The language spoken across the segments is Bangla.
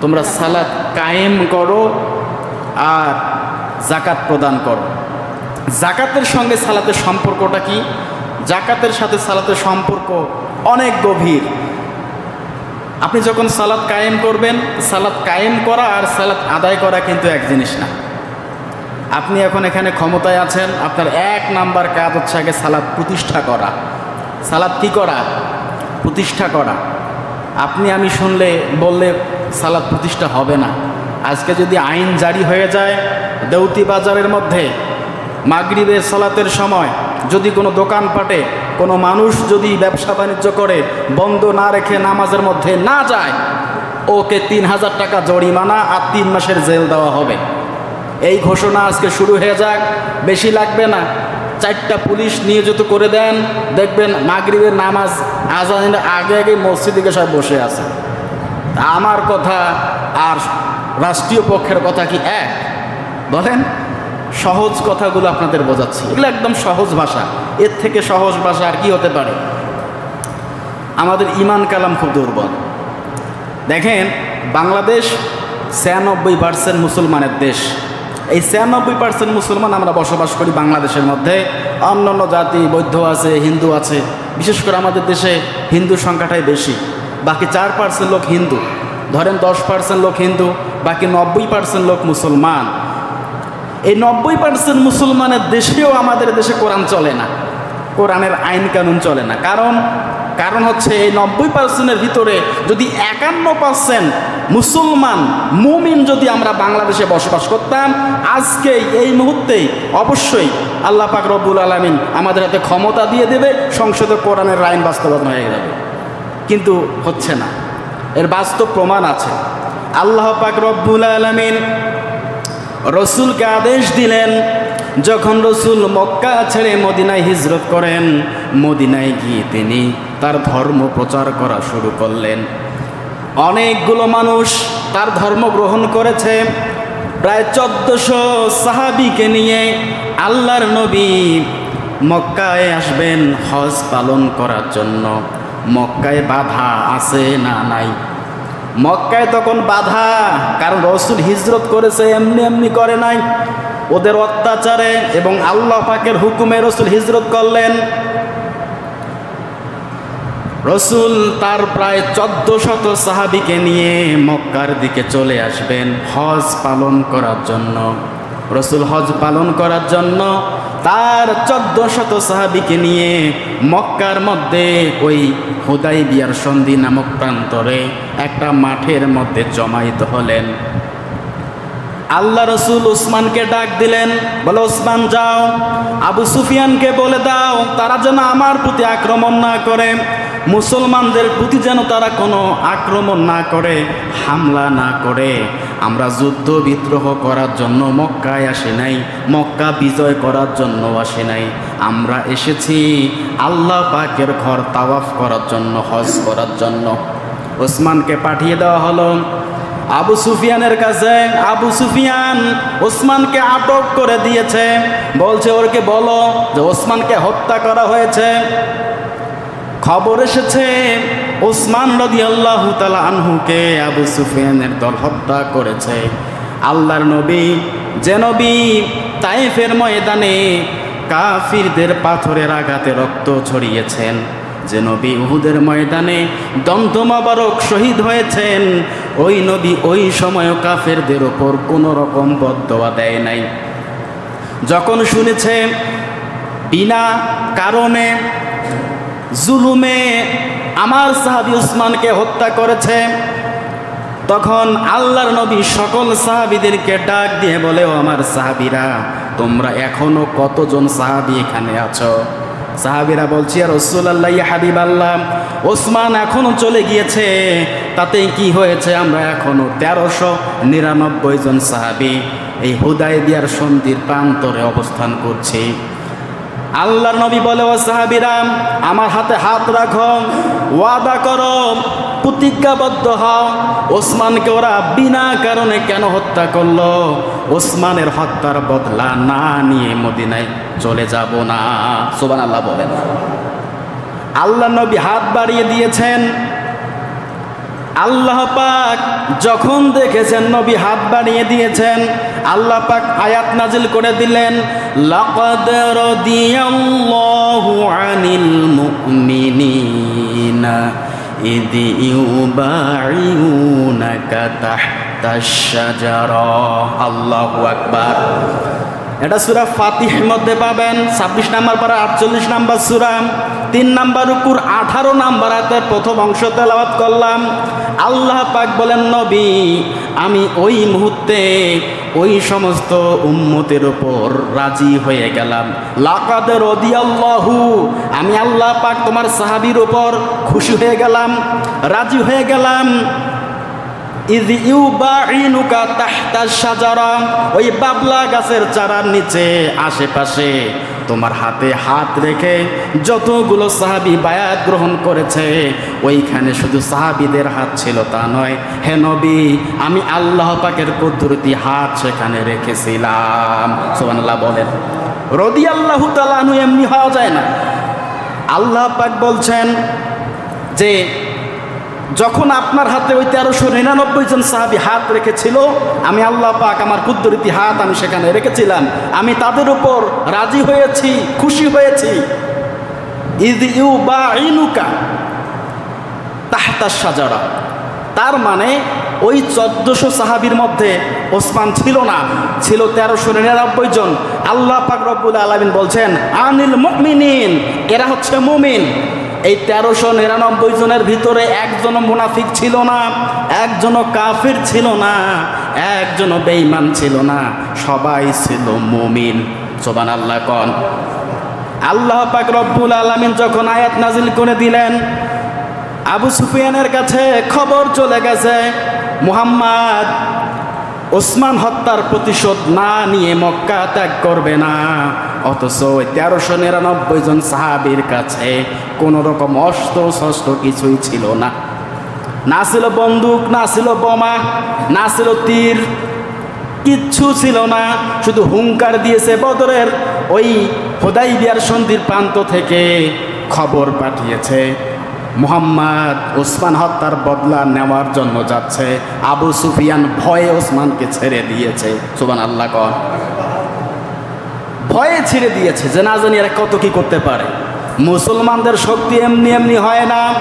তোমরা সালাত কায়েম করো আর জাকাত প্রদান করো। জাকাতের সঙ্গে সালাতের সম্পর্কটা কি? জাকাতের সাথে সালাতের সম্পর্ক অনেক গভীর। আপনি যখন সালাত কায়েম করবেন, সালাত কায়েম করা আর সালাত আদায় করা কিন্তু এক জিনিস না। আপনি এখন এখানে ক্ষমতায় আছেন, আপনার এক নাম্বার কাজ হচ্ছে আগে সালাদ প্রতিষ্ঠা করা। সালাদ কি করা? প্রতিষ্ঠা করা। আপনি আমি শুনলে, বললে সালাদ প্রতিষ্ঠা হবে না। আজকে যদি আইন জারি হয়ে যায়, দেউতি বাজারের মধ্যে মাগরিবের সালাতের সময় যদি কোনো দোকানপাটে কোনো মানুষ যদি ব্যবসা বাণিজ্য করে, বন্ধ না রেখে নামাজের মধ্যে না যায়, ওকে তিন হাজার টাকা জরিমানা আর তিন মাসের জেল দেওয়া হবে। এই ঘোষণা আজকে শুরু হয়ে যাক। বেশি লাগবে না। চারটা পুলিশ নিয়োজিত করে দেন। দেখবেন মাগরিবের নামাজ আজানের আগে আগে মসজিদে সব বসে আছে। আমার কথা আর রাষ্ট্রীয় পক্ষের কথা কি এক? বলেন, সহজ কথাগুলো আপনাদের বোঝাচ্ছি। এগুলো একদম সহজ ভাষা। এর থেকে সহজ ভাষা আর কি হতে পারে? আমাদের ইমান কালাম খুব দুর্বল। দেখেন, বাংলাদেশ ছিয়ানব্বই পার্সেন্ট মুসলমানের দেশ। এই ছিয়ানব্বই পার্সেন্ট মুসলমান আমরা বসবাস করি বাংলাদেশের মধ্যে। অন্য অন্য জাতি, বৌদ্ধ আছে, হিন্দু আছে। বিশেষ করে আমাদের দেশে হিন্দু সংখ্যাটাই বেশি। বাকি চার পার্সেন্ট লোক হিন্দু। ধরেন দশ পার্সেন্ট লোক হিন্দু, বাকি নব্বই পার্সেন্ট লোক মুসলমান। এই নব্বই পার্সেন্ট মুসলমানের দেশেও আমাদের দেশে কোরআন চলে না। কোরআনের আইন কানুন চলে না। কারণ কারণ হচ্ছে এই নব্বই পার্সেন্টের ভিতরে যদি একান্ন পার্সেন্ট মুসলমান, মুমিন যদি আমরা বাংলাদেশে বসবাস করতাম আজকে এই মুহূর্তেই অবশ্যই আল্লাহ পাক রব্বুল আলমিন আমাদের হাতে ক্ষমতা দিয়ে দেবে, সংসদে কোরআনের আইন বাস্তবায়ন হয়ে যাবে। কিন্তু হচ্ছে না। এর বাস্তব প্রমাণ আছে। আল্লাহ পাক রব্বুল আলমিন রসুলকে আদেশ দিলেন, যখন রসুল মক্কা ছেড়ে মদিনায় হিজরত করেন, মদিনায় গিয়ে তিনি তার ধর্ম প্রচার করা শুরু করলেন। অনেকগুলো মানুষ তার ধর্ম গ্রহণ করেছে। প্রায় চোদ্দশো সাহাবিকে নিয়ে আল্লাহর নবী মক্কায় আসবেন হজ পালন করার জন্য। মক্কায় বাধা আছে না নাই? মক্কায় তখন বাধা, কারণ রসুল হিজরত করেছে, এমনি এমনি করে নাই। ওদের অত্যাচারে এবং আল্লাহ পাকের হুকুমে রসুল হিজরত করলেন। রসুল তার প্রায় চোদ্দ শত সাহাবিকে নিয়ে মক্কার দিকে চলে আসবেন হজ পালন করার জন্য। রসুল হজ পালন করার জন্য তার চোদ্দ শত সাহাবিকে নিয়ে মক্কার মধ্যে ওই হুদাই বিয়ার সন্ধি নামক প্রান্তরে একটা মাঠের মধ্যে জমায়িত হলেন। আল্লাহ রসুল উসমানকে ডাক দিলেন, বলে ওসমান যাও। আবু সুফিয়ানকে বলে, দাও। তারা যেন আমার প্রতি আক্রমণ না করে, মুসলমানদের প্রতি যেন তারা কোনো আক্রমণ না করে, হামলা না করে। আমরা যুদ্ধ বিদ্রোহ করার জন্য মক্কায় আসি নাই, মক্কা বিজয় করার জন্য আসি নাই। আমরা এসেছি আল্লাহ পাকের ঘর তাওয়াফ করার জন্য, হজ করার জন্য। ওসমানকে পাঠিয়ে দেওয়া হলো। আবু সুফিয়ানের কাছে, আবু সুফিয়ান, ওসমানকে আটক করে দিয়েছে। বলছে, ওরকে বলো যে ওসমানকে হত্যা করা হয়েছে। খবর এসেছে, ওসমান রদি আল্লাহ তালা আনহুকে আবু সুফিয়ানের দল হত্যা করেছে। আল্লাহর নবী, যে নবী তাইফের ময়দানে কাফিরদের পাথরের আঘাতে রক্ত ছড়িয়েছেন। যে নবী উহুদের ময়দানে দন্তমাবারক শহীদ হয়েছেন। ওই নবী ওই সময়ও কাফেরদের ওপর কোনো রকম বদয়া দেয় নাই। যখন শুনেছে বিনা কারণে জুলুমে আমার সাহাবি উসমানকে হত্যা করেছে, তখন আল্লাহর নবী সকল সাহাবিদেরকে ডাক দিয়ে বলে আমার সাহাবিরা, তোমরা এখনও কতজন সাহাবি এখানে আছো? সাহাবিরা বলছি আর রসুল আল্লাহ হাবিব আল্লাহ ওসমান এখনও চলে গিয়েছে। তাতে কি হয়েছে? আমরা এখনও তেরোশো নিরানব্বই জন সাহাবি এই হুদায় দিয়ার সন্ধির প্রান্তরে অবস্থান করছি। আল্লাহর নবী বলে, ও সাহাবিরাম আমার হাতে হাত রাখো, ওয়াদা করো, প্রতিজ্ঞাবদ্ধ হও। ওসমানকে ওরা বিনা কারণে কেন হত্যা করল? ওসমানের হত্যার বদলা না নিয়ে মদিনায় চলে যাব না। সোবান আল্লাহ বলেন। আল্লাহ নবী হাত বাড়িয়ে দিয়েছেন আল্লাহ পাক যখন দেখেছেন নবী হাত বাড়িয়ে দিয়েছেন আল্লাহ পাক আয়াত নাজিল করে দিলেন লাকাদ রাদিয়াল্লাহু আনিল মুমিনিনা إذ يبايعونك تحت الشجرة الله أكبر এটা সুরা ফাতিহ মধ্যে পাবেন ছাব্বিশ নাম্বার পারা আটচল্লিশ নাম্বার সুরা তিন নাম্বার উপর আঠারো নাম্বার আয়াতের প্রথম অংশ তেলাওয়াত করলাম। আল্লাহ পাক বলেন, নবী, আমি ওই মুহূর্তে ওই সমস্ত উম্মতের ওপর রাজি হয়ে গেলাম। লাকাদের অদিয়াল্লাহু আমি আল্লাহ পাক তোমার সাহাবির ওপর খুশি হয়ে গেলাম, রাজি হয়ে গেলাম। ইদ ইউবাইনুকা তাহতা সাজারা ওই বাবলা গাছের চারার নিচে আশেপাশে তোমার হাতে হাত রেখে যতগুলো সাহাবি বায়াত গ্রহণ করেছে, ওইখানে শুধু সাহাবিদের হাত ছিল তা নয়। হে নবী, আমি আল্লাহ পাকের কুদরতি হাত সেখানে রেখেছিলাম। সুবহানাল্লাহ বলেন। রদি আল্লাহ তালানু এমনি হওয়া যায় না। আল্লাহ পাক বলছেন যে যখন আপনার হাতে ওই তেরোশো নিরানব্বই জন সাহাবি হাত রেখেছিল, আমি আল্লাহ পাক আমার কুদ্দরিতি হাত আমি সেখানে রেখেছিলাম। আমি তাদের উপর রাজি হয়েছি, খুশি হয়েছি। ইদ ইউ বা ইনুকা তাহতার সাজারা তার মানে ওই চোদ্দশো সাহাবির মধ্যে ওসমান ছিল না, ছিল তেরোশো নিরানব্বই জন। আল্লাহ পাক রব্বুল আলমিন বলছেন, আনিল মুমিনিন এরা হচ্ছে মুমিন। এই তেরোশো নিরানব্বই জনের ভিতরে একজন মুনাফিক ছিল না একজনও কাফির ছিল না একজনও বেঈমান ছিল না, সবাই ছিল মুমিন। সোবান আল্লাহ কন। আল্লাহ পাক রব্বুল আলমিন যখন আয়াত নাজিল করে দিলেন, আবু সুফিয়ানের কাছে খবর চলে গেছে, মুহাম্মদ ওসমান হত্যার প্রতিশোধ না নিয়ে মক্কা ত্যাগ করবে না। অথচ তেরোশো নিরানব্বই জন সাহাবির কাছে কোনো রকম অস্ত্র শস্ত্র কিছুই ছিল না। না ছিল বন্দুক, না ছিল বোমা, না ছিল তীর, কিচ্ছু ছিল না। শুধু হুঙ্কার দিয়েছে বদরের ওই হোদাই বিয়ার সন্ধির প্রান্ত থেকে খবর পাঠিয়েছে। মোহাম্মদ ওসমান হত্যার বদলা নেওয়ার জন্য যাচ্ছে। আবু সুফিয়ান ভয়ে ওসমানকে ছেড়ে দিয়েছে। সুবান আল্লাহ কন। ভয়ে ছেড়ে দিয়েছে যে না জানি এরা কত কি করতে পারে। মুসলমানদের শক্তি এমনি এমনি হয় না।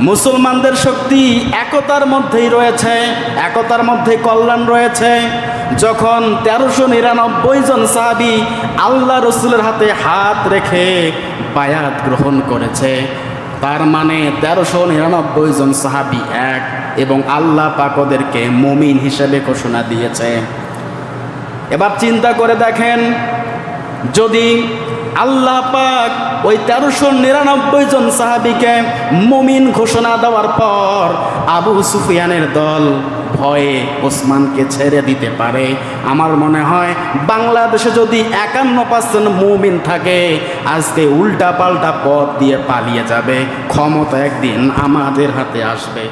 মুসলমানদের শক্তি একতার মধ্যেই রয়েছে, একতার মধ্যে কল্যাণ রয়েছে। যখন তেরোশো নিরানব্বই জন সাহাবি আল্লাহ রসুলের হাতে হাত রেখে বায়াত গ্রহণ করেছে তার মানে তেরোশো নিরানব্বই জন সাহাবি এক এবং আল্লাহ পাকদেরকে মমিন হিসেবে ঘোষণা দিয়েছে। এবার চিন্তা করে দেখেন, যদি আল্লাহ পাক ওই তেরোশো নিরানব্বই জন সাহাবিকে মমিন ঘোষণা দেওয়ার পর আবু সুফিয়ানের দল ভয়ে ওসমানকে ছেড়ে দিতে পারে। আমার মনে হয় বাংলাদেশে যদি একান্ন পার্সেন্ট মুমিন থাকে, আজকে উল্টা পাল্টা পথ দিয়ে পালিয়ে যাবে। ক্ষমতা একদিন আমাদের হাতে আসবে।